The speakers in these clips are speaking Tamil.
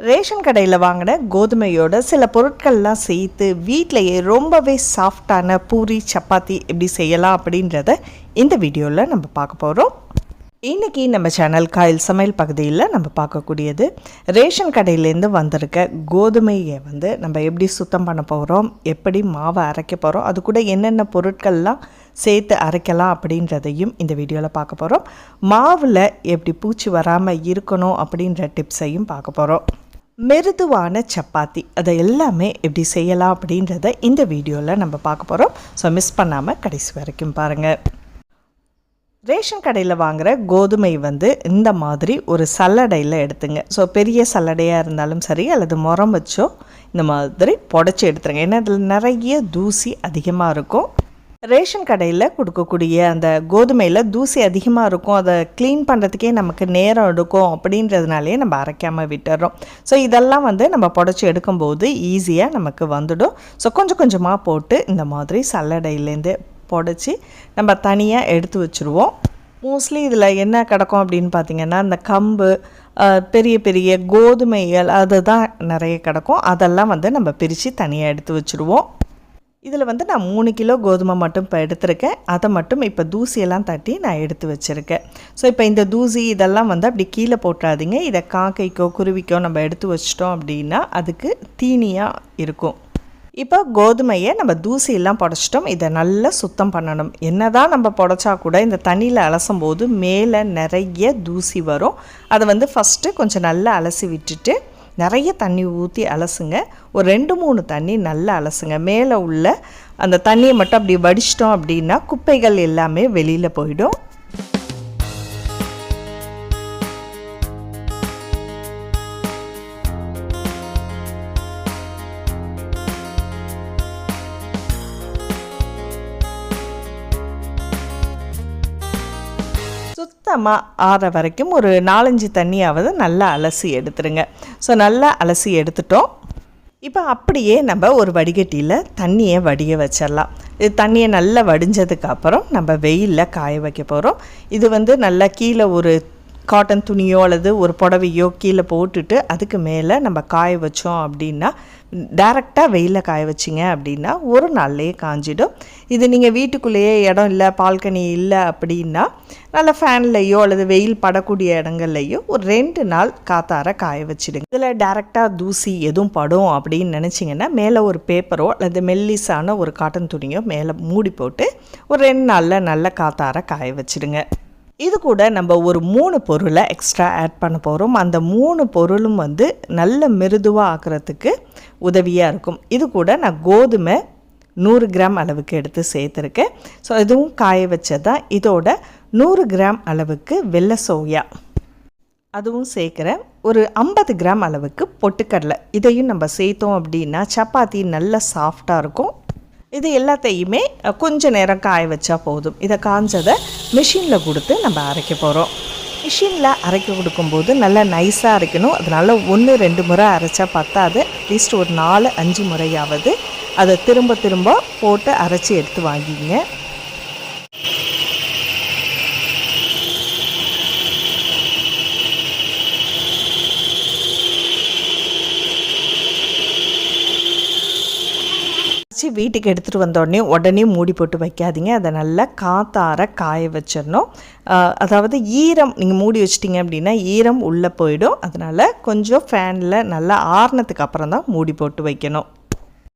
ரேஷன் கடையில் வாங்கின கோதுமையோட சில பொருட்கள்லாம் சேர்த்து வீட்டிலையே ரொம்பவே சாஃப்டான பூரி சப்பாத்தி எப்படி செய்யலாம் அப்படின்றத இந்த வீடியோவில் நம்ம பார்க்க போகிறோம் இன்றைக்கி நம்ம சேனல் காயில் சமையல் பகுதியில் நம்ம பார்க்கக்கூடியது ரேஷன் கடையிலேருந்து வந்திருக்க கோதுமையை வந்து நம்ம எப்படி சுத்தம் பண்ண போகிறோம் எப்படி மாவை அரைக்க போகிறோம் அது கூட என்னென்ன பொருட்கள்லாம் சேர்த்து அரைக்கலாம் அப்படின்றதையும் இந்த வீடியோவில் பார்க்க போகிறோம் மாவில் எப்படி பூச்சி வராமல் இருக்கணும் அப்படின்ற டிப்ஸையும் பார்க்க போகிறோம் மிருதுவான சப்பாத்தி. அதை எல்லாமே எப்படி செய்யலாம் அப்படின்றத இந்த வீடியோவில் நம்ம பார்க்க போகிறோம் ஸோ மிஸ் பண்ணாமல் கடைசி வரைக்கும் பாருங்கள் ரேஷன் கடையில் வாங்குகிற கோதுமை வந்து இந்த மாதிரி ஒரு சல்லடையில் எடுத்துங்க. ஸோ பெரிய சல்லடையாக இருந்தாலும் சரி அல்லது முறம் வச்சோ இந்த மாதிரி புடச்சி எடுத்துருங்க. ஏன்னா இதில் நிறைய தூசி அதிகமாக இருக்கும். ரேஷன் கடையில் கொடுக்கக்கூடிய அந்த கோதுமையில் தூசி அதிகமாக இருக்கும். அதை க்ளீன் பண்ணுறதுக்கே நமக்கு நேரம் எடுக்கும் அப்படின்றதுனாலே நம்ம அரைக்காமல் விட்டுறோம். ஸோ இதெல்லாம் வந்து நம்ம புடச்சி எடுக்கும்போது ஈஸியாக நமக்கு வந்துடும். ஸோ கொஞ்சம் கொஞ்சமாக போட்டு இந்த மாதிரி சல்லடையிலேருந்து புடச்சி நம்ம தனியாக எடுத்து வச்சுருவோம். மோஸ்ட்லி இதில் என்ன கிடக்கும் அப்படின்னு பார்த்தீங்கன்னா இந்த கம்பு பெரிய பெரிய கோதுமைகள் அதுதான் நிறைய கிடக்கும். அதெல்லாம் வந்து நம்ம பிரித்து தனியாக எடுத்து வச்சுருவோம். இதில் வந்து நான் மூணு கிலோ கோதுமை மட்டும் இப்போ எடுத்திருக்கேன். அதை மட்டும் இப்போ தூசியெல்லாம் தட்டி நான் எடுத்து வச்சுருக்கேன். ஸோ இப்போ இந்த தூசி இதெல்லாம் வந்து அப்படி கீழே போட்டுறாதீங்க. இதை காக்கைக்கோ குருவிக்கோ நம்ம எடுத்து வச்சிட்டோம் அப்படின்னா அதுக்கு தீனியாக இருக்கும். இப்போ கோதுமையை நம்ம தூசியெல்லாம் புடச்சிட்டோம். இதை நல்லா சுத்தம் பண்ணணும். என்ன தான் நம்ம புடச்சா கூட இந்த தண்ணியில் அலசும் போது மேலே நிறைய தூசி வரும். அதை வந்து ஃபஸ்ட்டு கொஞ்சம் நல்லா அலசி விட்டுட்டு நிறைய தண்ணி ஊற்றி அலசுங்க. ஒரு ரெண்டு மூணு தண்ணி நல்லா அலசுங்க. மேலே உள்ள அந்த தண்ணியை மட்டும் அப்படி வடிச்சிட்டோம் அப்படின்னா குப்பைகள் எல்லாமே வெளியில் போயிடும். சுத்தமாக ஆற வரைக்கும் ஒரு நாலஞ்சு தண்ணியாவது நல்லா அலசி எடுத்துருங்க. ஸோ நல்லா அலசி எடுத்துட்டோம். இப்போ அப்படியே நம்ம ஒரு வடிகட்டியில் தண்ணியை வடிய வச்சிடலாம். இது தண்ணியை நல்லா வடிஞ்சதுக்கப்புறம் நம்ம வெயிலில் காய வைக்க போகிறோம் இது வந்து நல்லா கீழே ஒரு காட்டன் துணியோ அல்லது ஒரு புடவையோ கீழே போட்டுட்டு அதுக்கு மேலே நம்ம காய வச்சோம் அப்படின்னா டேரெக்டாக வெயிலில் காய வச்சிங்க அப்படின்னா ஒரு நாள்லேயே காஞ்சிடும். இது நீங்கள் வீட்டுக்குள்ளேயே இடம் இல்லை பால்கனி இல்லை அப்படின்னா நல்ல ஃபேன்லேயோ அல்லது வெயில் படக்கூடிய இடங்கள்லையோ ஒரு ரெண்டு நாள் காத்தார காய வச்சிடுங்க. இதில் டேரெக்டாக தூசி எதுவும் படும் அப்படின்னு நினச்சிங்கன்னா மேலே ஒரு பேப்பரோ அல்லது மெல்லிஸான ஒரு காட்டன் துணியோ மேலே மூடி போட்டு ஒரு ரெண்டு நாளில் நல்ல காத்தார காய வச்சிடுங்க. இது கூட நம்ம ஒரு மூணு பொருளை எக்ஸ்ட்ரா ஆட் பண்ண போகிறோம் அந்த மூணு பொருளும் வந்து நல்ல மிருதுவாக ஆக்கிறதுக்கு உதவியாக இருக்கும். இது கூட நான் கோதுமை நூறு கிராம் அளவுக்கு எடுத்து சேர்த்துருக்கேன். ஸோ இதுவும் காய வச்சதான் இதோட நூறு கிராம் அளவுக்கு வெள்ளை சோயா. அதுவும் சேர்க்குறேன். ஒரு ஐம்பது கிராம் அளவுக்கு பொட்டுக்கடலை. இதையும் நம்ம சேர்த்தோம் அப்படின்னா சப்பாத்தி நல்ல சாஃப்டாக இருக்கும். இது எல்லாத்தையுமே கொஞ்ச நேரம் காய வச்சா போதும். இதை காஞ்சதை மிஷினில் கொடுத்து நம்ம அரைக்க போகிறோம் மிஷினில் அரைக்க கொடுக்கும்போது நல்லா நைஸாக அரைக்கணும். அதனால் ஒன்று ரெண்டு முறை அரைச்சா பத்தாது. அட்லீஸ்ட் ஒரு நாலு அஞ்சு முறையாவது அதை திரும்ப திரும்ப போட்டு அரைச்சி எடுத்து வாங்கிங்க. வச்சு வீட்டுக்கு எடுத்துகிட்டு வந்தோடனே உடனே மூடி போட்டு வைக்காதீங்க. அதை நல்லா காத்தார காய வச்சிடணும். அதாவது ஈரம் நீங்கள் மூடி வச்சிட்டிங்க அப்படின்னா ஈரம் உள்ளே போயிடும். அதனால் கொஞ்சம் ஃபேனில் நல்லா ஆறுனதுக்கு அப்புறம் தான் மூடி போட்டு வைக்கணும்.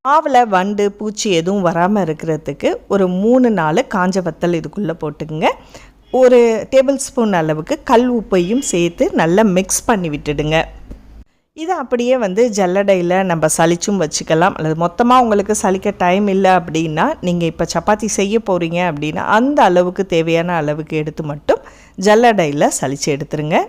மாவில் வண்டு பூச்சி எதுவும் வராமல் இருக்கிறதுக்கு ஒரு மூணு நாள் காஞ்ச வத்தல் இதுக்குள்ளே போட்டுக்குங்க. ஒரு டேபிள் ஸ்பூன் அளவுக்கு கல் உப்பையும் சேர்த்து நல்லா மிக்ஸ் பண்ணி விட்டுடுங்க. இதை அப்படியே வந்து ஜல்லடையில் நம்ம சளிச்சும் வச்சுக்கலாம். அல்லது மொத்தமாக உங்களுக்கு சலிக்க டைம் இல்லை அப்படின்னா நீங்கள் இப்போ சப்பாத்தி செய்ய போகிறீங்க அப்படின்னா அந்த அளவுக்கு தேவையான அளவுக்கு எடுத்து மட்டும் ஜல்லடையில் சலித்து எடுத்துருங்க.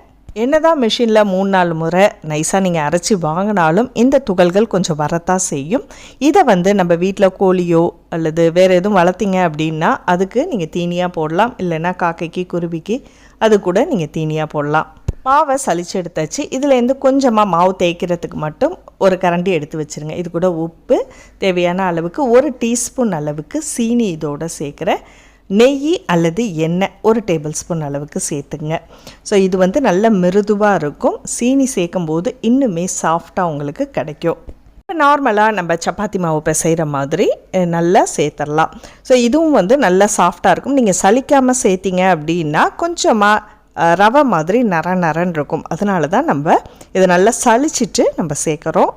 என்னதான் மிஷினில் மூணு நாலு முறை நைஸாக நீங்கள் அரைச்சி வாங்கினாலும் இந்த துகள்கள் கொஞ்சம் வரத்தான் செய்யும். இதை வந்து நம்ம வீட்டில் கோழியோ அல்லது வேறு எதுவும் வளர்த்திங்க அப்படின்னா அதுக்கு நீங்கள் தீனியாக போடலாம். இல்லைன்னா காக்கைக்கு குருவிக்கு அது கூட நீங்கள் தீனியாக போடலாம். மாவை சளிச்சு எடுத்தாச்சு. இதுலேருந்து கொஞ்சமாக மாவு தேய்க்கிறதுக்கு மட்டும் ஒரு கரண்டி எடுத்து வச்சுருங்க. இது கூட உப்பு தேவையான அளவுக்கு ஒரு டீஸ்பூன் அளவுக்கு சீனி இதோட சேர்க்குறேன் நெய் அல்லது எண்ணெய் ஒரு டேபிள் ஸ்பூன் அளவுக்கு சேர்த்துங்க ஸோ இது வந்து நல்ல மிருதுவாக இருக்கும். சீனி சேர்க்கும் போது இன்னுமே சாஃப்டாக உங்களுக்கு கிடைக்கும். இப்போ நார்மலாக நம்ம சப்பாத்தி மாவு பிசைகிற மாதிரி நல்லா சேர்த்துடலாம். ஸோ இதுவும் வந்து நல்லா சாஃப்டாக இருக்கும். நீங்கள் சலிக்காமல் சேர்த்திங்க அப்படின்னா கொஞ்சமாக ரவை மாதிரி நர நரன்னு இருக்கும். அதனால தான் நம்ம இதை நல்லா சலிச்சிட்டு நம்ம சேர்க்குறோம்.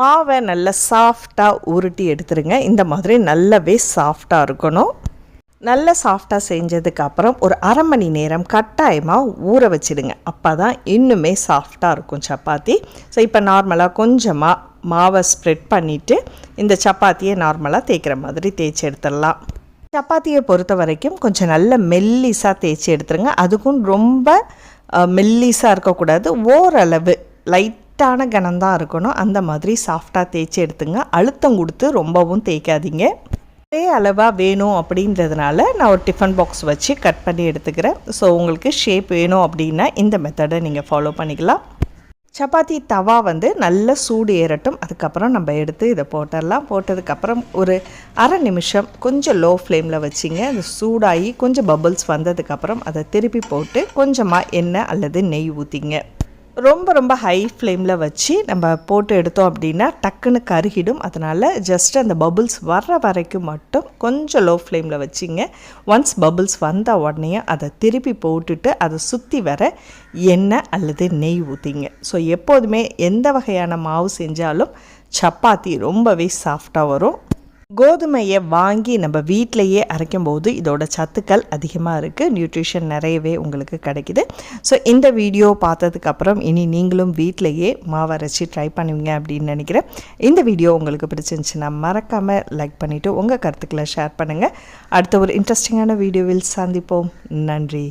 மாவை நல்லா சாஃப்டாக உருட்டி எடுத்துருங்க. இந்த மாதிரி நல்லாவே சாஃப்டாக இருக்கணும். நல்ல சாஃப்டாக செஞ்சதுக்கப்புறம் ஒரு அரை மணி நேரம் கட்டாயமாக ஊற வச்சிடுங்க. அப்போ தான் இன்னுமே சாஃப்டாக இருக்கும் சப்பாத்தி. ஸோ இப்போ நார்மலாக கொஞ்சமாக மாவை ஸ்ப்ரெட் பண்ணிவிட்டு இந்த சப்பாத்தியை நார்மலாக தேய்க்கிற மாதிரி தேய்ச்சி எடுத்துடலாம். சப்பாத்தியை பொறுத்த வரைக்கும் கொஞ்சம் நல்ல மெல்லிஸாக தேய்ச்சி எடுத்துருங்க. அதுக்கும் ரொம்ப மெல்லிஸாக இருக்கக்கூடாது. ஓரளவு லைட்டான கனம்தான் இருக்கணும். அந்த மாதிரி சாஃப்டாக தேய்ச்சி எடுத்துங்க. அழுத்தம் கொடுத்து ரொம்பவும் தேய்க்காதீங்க. ஒரே அளவாக வேணும் அப்படின்றதுனால நான் ஒரு டிஃபன் பாக்ஸ் வச்சு கட் பண்ணி எடுத்துக்கிறேன். ஸோ உங்களுக்கு ஷேப் வேணும் அப்படின்னா இந்த மெத்தடை நீங்கள் ஃபாலோ பண்ணிக்கலாம். சப்பாத்தி தவா வந்து நல்ல சூடு ஏறட்டும். அதுக்கப்புறம் நம்ம எடுத்து இதை போட்டுடலாம். போட்டதுக்கப்புறம் ஒரு அரை நிமிஷம் கொஞ்சம் லோ ஃப்ளேமில் வச்சிங்க. அது சூடாகி கொஞ்சம் பபுள்ஸ் வந்ததுக்கப்புறம் அதை திருப்பி போட்டு கொஞ்சமாக எண்ணெய் அல்லது நெய் ஊற்றிங்க ரொம்ப ரொம்ப ஹை ஃப்ளேமில் வச்சு நம்ம போட்டு எடுத்தோம் அப்படின்னா டக்குன்னு கருகிடும். அதனால் ஜஸ்ட் அந்த பபுள்ஸ் வர்ற வரைக்கும் மட்டும் கொஞ்சம் லோ ஃப்ளேமில் வச்சிங்க. ஒன்ஸ் பபுள்ஸ் வந்த உடனே அதை திருப்பி போட்டுட்டு அதை சுற்றி வர எண்ணெய் அல்லது நெய் ஊற்றிங்க ஸோ எப்போதுமே எந்த வகையான மாவு செஞ்சாலும் சப்பாத்தி ரொம்பவே சாஃப்டாக வரும். கோதுமையை வாங்கி நம்ம வீட்டிலையே அரைக்கும் போது இதோட சத்துக்கள் அதிகமாக இருக்குது நியூட்ரிஷன் நிறையவே உங்களுக்கு கிடைக்குது. ஸோ இந்த வீடியோ பார்த்ததுக்கப்புறம் இனி நீங்களும் வீட்டிலையே மாவு அரைச்சி ட்ரை பண்ணுவீங்க அப்படின்னு நினைக்கிறேன். இந்த வீடியோ உங்களுக்கு பிடிச்சிருந்துச்சுன்னா மறக்காமல் லைக் பண்ணிவிட்டு உங்கள் கருத்துக்களை ஷேர் பண்ணுங்கள் அடுத்த ஒரு இன்ட்ரெஸ்டிங்கான வீடியோவில் சந்திப்போம். நன்றி.